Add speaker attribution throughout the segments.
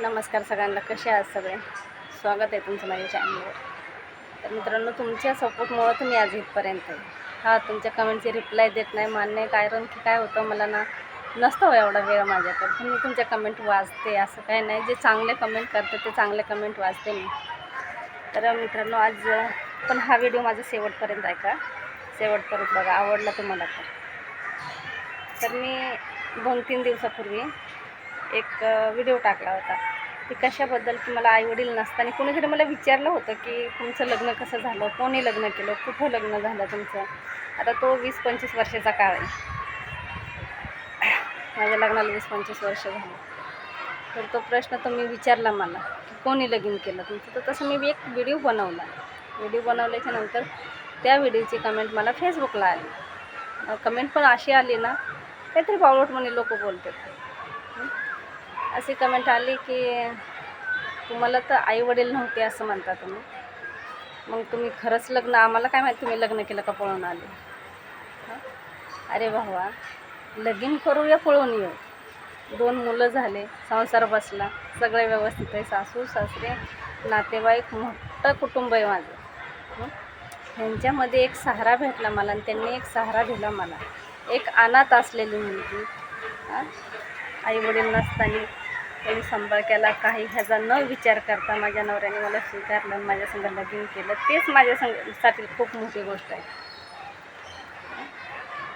Speaker 1: नमस्कार सगळ्यांना कसे आहात सगळे? स्वागत आहे तुमचं माझ्या चॅनलवर तर मित्रांनो तुमच्या सपोर्टमुळं तुम्ही आज इथपर्यंत आहे. हा तुमच्या कमेंटचे रिप्लाय देत नाही मान्य कारण की काय होतं मला ना नसतं हो एवढा वेळ माझ्याकडे. पण मी तुमच्या कमेंट वाचते असं काही नाही. जे चांगले कमेंट करते ते चांगले कमेंट वाचते मी. तर मित्रांनो आज पण हा व्हिडिओ माझा शेवटपर्यंत आहे का? शेवटपर्यंत बघा आवडला तुम्हाला तर. तर मी दोन तीन दिवसापूर्वी एक व्हिडिओ टाकला होता. की कशाबद्दल की मला आईवडील नसताना कोणीतरी मला विचारलं होतं की तुमचं लग्न कसं झालं? कोणी लग्न केलं? कुठं लग्न झालं तुमचं? आता तो वीस पंचवीस वर्षाचा काळ आहे. माझ्या लग्नाला वीस पंचवीस वर्ष झालं. तर तो प्रश्न तुम्ही विचारला मला की कोणी लगीन केलं तुमचं? तर तसं मी एक व्हिडिओ बनवला. व्हिडिओ बनवल्याच्या नंतर त्या व्हिडिओची कमेंट मला फेसबुकला आली. कमेंट पण अशी आली ना काहीतरी बावळट म्हणे लोक बोलतात. अशी कमेंट आली की तुम्हाला तर आई वडील नव्हते असं म्हणता तुम्ही. मग तुम्ही खरंच लग्न आम्हाला काय माहिती तुम्ही लग्न केलं का पळून आले? अरे भावा लगीन करूया पळून येऊ. दोन मुलं झाले संसार बसला. सगळे व्यवस्थित आहे सासू सासरे नातेवाईक मोठं कुटुंब आहे माझं. ह्यांच्यामध्ये एक सहारा भेटला मला आणि त्यांनी एक सहारा दिला मला. एक अनाथ असलेली मुलगी. आई वडील नसताना त्यांनी संभाळ केला. काही ह्याचा न विचार करता माझ्या नवऱ्याने मला स्वीकारलं आणि माझ्या संग लगीन केलं. तेच माझ्या संगसाठी खूप मोठी गोष्ट आहे.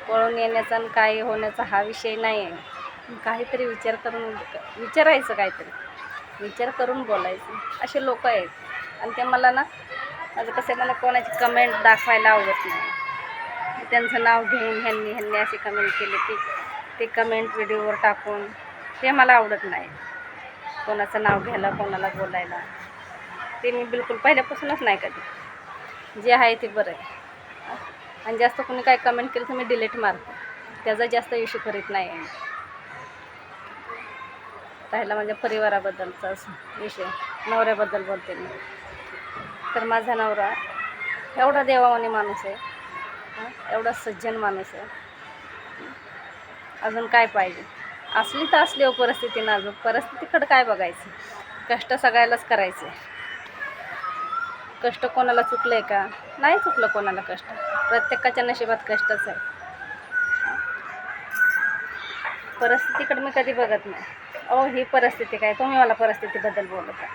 Speaker 1: पळून येण्याचा आणि काही होण्याचा हा विषय नाही आहे काहीतरी विचार करून विचारायचं काहीतरी. विचार करून बोलायचं. असे लोक आहेत. आणि ते मला ना माझं कसं मला कोणाची कमेंट दाखवायला आवडत नाही. त्यांचं नाव घेऊन ह्यांनी ह्यांनी अशी कमेंट केली की ते कमेंट व्हिडिओवर टाकून ते मला आवडत नाही. कोणाचं नाव घ्यायला कोणाला बोलायला. ते मी बिलकुल पहिल्यापासूनच नाही कधी. जे आहे ते बरं आहे. आणि जास्त कोणी काय कमेंट केलं तर मी डिलीट मारते. त्याचा जास्त इश्यू करीत नाही आहे पहिला राहिला माझ्या परिवाराबद्दलचा असं विषय. नवऱ्याबद्दल बोलते मी. तर माझा नवरा एवढा देवावानी माणूस आहे. एवढा सज्जन माणूस आहे. अजून काय पाहिजे? असली तर असली हो परिस्थिती नाजूक परिस्थितीकडं काय बघायचं? कष्ट सगळ्यालाच करायचे. कष्ट कोणाला चुकलं आहे का? नाही चुकलं कोणाला कष्ट. प्रत्येकाच्या नशिबात कष्टच आहे. परिस्थितीकडे मी कधी बघत नाही. अहो ही परिस्थिती काय? तुम्ही मला परिस्थितीबद्दल बोलत आहे.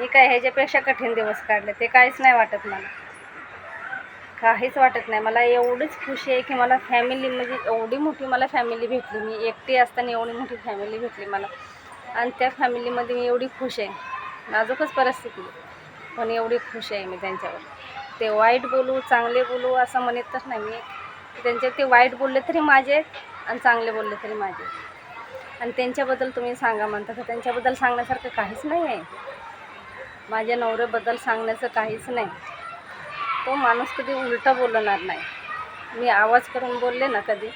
Speaker 1: ही काय ह्याच्यापेक्षा कठीण दिवस काढले? ते काहीच नाही वाटत मला. काहीच वाटत नाही. मला एवढीच खुशी आहे की मला फॅमिली म्हणजे एवढी मोठी मला फॅमिली भेटली. मी एकटी असताना एवढी मोठी फॅमिली भेटली मला. आणि त्या फॅमिलीमध्ये मी एवढी खुश आहे. नाजूकच परिस्थिती पण एवढी खुश आहे मी त्यांच्यावर. ते वाईट बोलू चांगले बोलू असं म्हणतच नाही मी. त्यांचे ते वाईट बोलले तरी माझे आणि चांगले बोलले तरी माझे आणि त्यांच्याबद्दल तुम्ही सांगा म्हणता तर त्यांच्याबद्दल सांगण्यासारखं काहीच नाही आहे. माझ्या नवऱ्याबद्दल सांगण्याचं काहीच नाही. तो माणूस कधी उलटं बोलणार नाही. मी आवाज करून बोलले ना कधी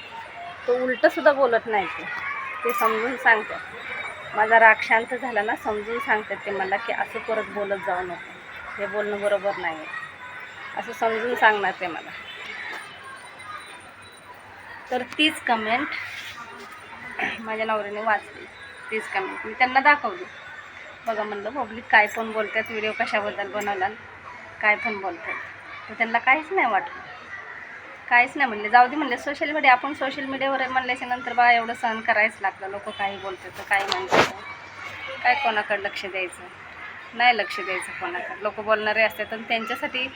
Speaker 1: तो उलटंसुद्धा बोलत नाही ते. ते समजून सांगतात. माझा राग शांत झाला ना समजून सांगतात ते मला की असं परत बोलत जाऊ नको. हे बोलणं बरोबर नाही आहे असं समजून सांगणार ते मला. तर तीच कमेंट माझ्या नवऱ्याने वाचली. तीच कमेंट मी त्यांना दाखवली. बघा म्हणलं पब्लिक काय पण बोलतात व्हिडिओ कशाबद्दल बनवला काय पण बोलतात. तर त्यांना काहीच नाही वाटलं. काहीच नाही म्हणले. जाऊ दे म्हणले सोशल मीडिया आपण सोशल मीडियावर म्हणल्याच्या नंतर बा एवढं सहन करायच लागलं. लोक काही बोलतात तर काही म्हणतात काय कोणाकडे लक्ष द्यायचं? नाही लक्ष द्यायचं कोणाकडे. लोक बोलणारे असतात आणि त्यांच्यासाठी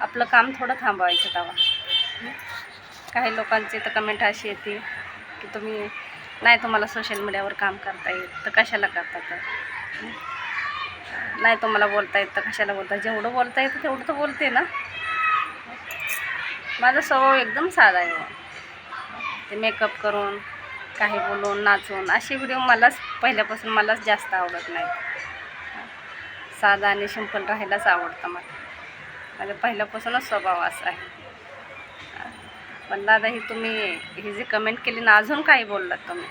Speaker 1: आपलं काम थोडं थांबवायचं तेव्हा काही लोकांची तर कमेंट अशी येते की तुम्ही नाही तुम्हाला सोशल मीडियावर काम करता येत तर कशाला करता तर? नाही तुम्हाला बोलता येत तर कशाला बोलता? जेवढं बोलता येतं तेवढं तर बोलते ना. माझा स्वभाव एकदम साधा आहे. ते मेकअप करून काही बोलून नाचून असे व्हिडिओ मलाच पहिल्यापासून मलाच जास्त आवडत नाही साधा आणि सिंपल राहायलाच आवडतं मला. माझ्या पहिल्यापासूनच स्वभाव असा आहे. पण दादा ही तुम्ही ही जी कमेंट केली ना अजून काही बोललात तुम्ही?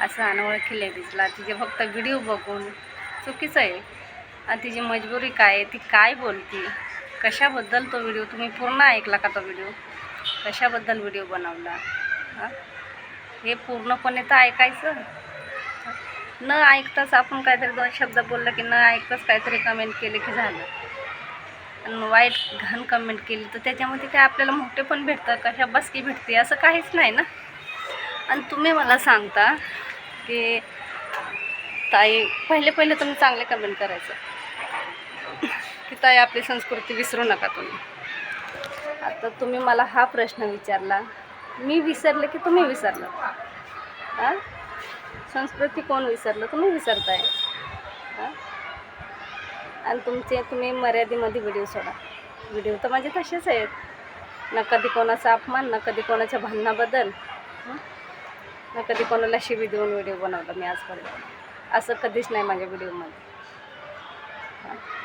Speaker 1: असं अनोळखी लेडीजला तिचे फक्त व्हिडिओ बघून. चुकीचं आहे. आणि तिची मजबुरी काय आहे? ती काय बोलती? कशाबद्दल तो व्हिडिओ तुम्ही पूर्ण ऐकला का तो व्हिडिओ? कशाबद्दल व्हिडिओ बनवला? हां? हे पूर्णपणे तर ऐकायचं. न ऐकताच आपण काहीतरी दोन शब्द बोललं की न ऐकताच काहीतरी कमेंट केले की झालं. आणि वाईट घाण कमेंट केली तर त्याच्यामध्ये काय आपल्याला मोठे पण भेटतं कशा बसकी भेटते असं काहीच नाही ना? आणि तुम्ही मला सांगता की ताई पहिले पहिले तुम्ही चांगले कमेंट करायचं. की ताई आपली संस्कृती विसरू नका तुम्ही. आता तुम्ही मला हा प्रश्न विचारला. मी विसरले की तुम्ही विसरलं? हां? संस्कृती कोण विसरलं? तुम्ही विसरताय. हां? आणि तुमचे तुम्ही मर्यादेमध्ये व्हिडिओ सोडा. व्हिडिओ तर माझे तसेच आहेत. ना कधी कोणाचा अपमान ना कधी कोणाच्या भांडणाबद्दल. ना कधी कोणाला शिवी देऊन व्हिडिओ बनवला मी आजपर्यंत. असं कधीच नाही माझ्या व्हिडिओमध्ये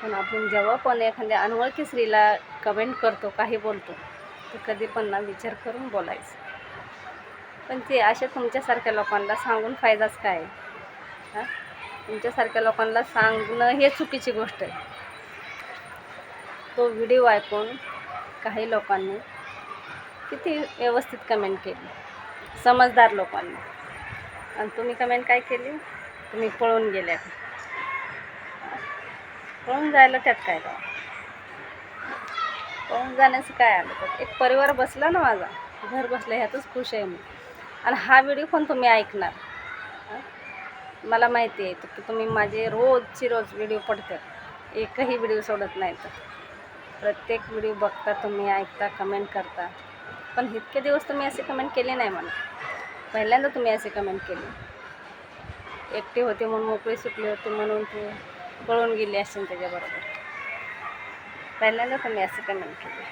Speaker 1: पण आपण जेव्हा पण एखाद्या अनोळखी स्त्रीला कमेंट करतो काही बोलतो तर कधी पण ना विचार करून बोलायचं. पण ते अशा तुमच्यासारख्या लोकांना सांगून फायदाच काय? हां? तुमच्यासारख्या लोकांना सांगणं हे चुकीची गोष्ट आहे. तो व्हिडिओ ऐकून काही लोकांनी किती व्यवस्थित कमेंट केली? समजदार लोकांनी. आणि तुम्ही कमेंट काय केली? तुम्ही पळून गेल्या पळून जायला त्यात काय राव पळून जाण्याचं काय आलं? तर एक परिवार बसला ना माझा. घर बसलं ह्यातच खुश आहे मी. आणि हा व्हिडिओ पण तुम्ही ऐकणार. मला माहिती आहे की तुम्ही माझे रोजची रोज व्हिडिओ पडतात. एकही व्हिडिओ सोडत नाही तर. प्रत्येक व्हिडिओ बघता तुम्ही ऐकता कमेंट करता. पण इतके दिवस तुम्ही असे कमेंट केले नाही मला. पहिल्यांदा तुम्ही असे कमेंट केले. एकटे होते म्हणून मोकळी सुटले होती म्हणून तू कळून गेली असेल त्याच्याबरोबर. पहिल्यांदा तुम्ही असं कमेंट केले.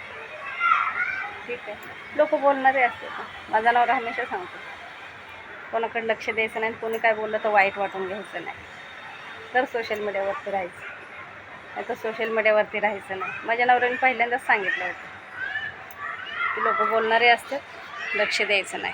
Speaker 1: ठीक आहे. लोक बोलणारे असतात माझा नवरा हमेशा सांगतो. कोणाकडे लक्ष द्यायचं नाही आणि कोणी काय बोललं तर वाईट वाटून घ्यायचं नाही. तर सोशल मीडियावरती राहायचं. नाही तर सोशल मीडियावरती राहायचं नाही. माझ्या नवऱ्याने पहिल्यांदाच सांगितलं होतं. की लोक बोलणारे असतात लक्ष द्यायचं नाही.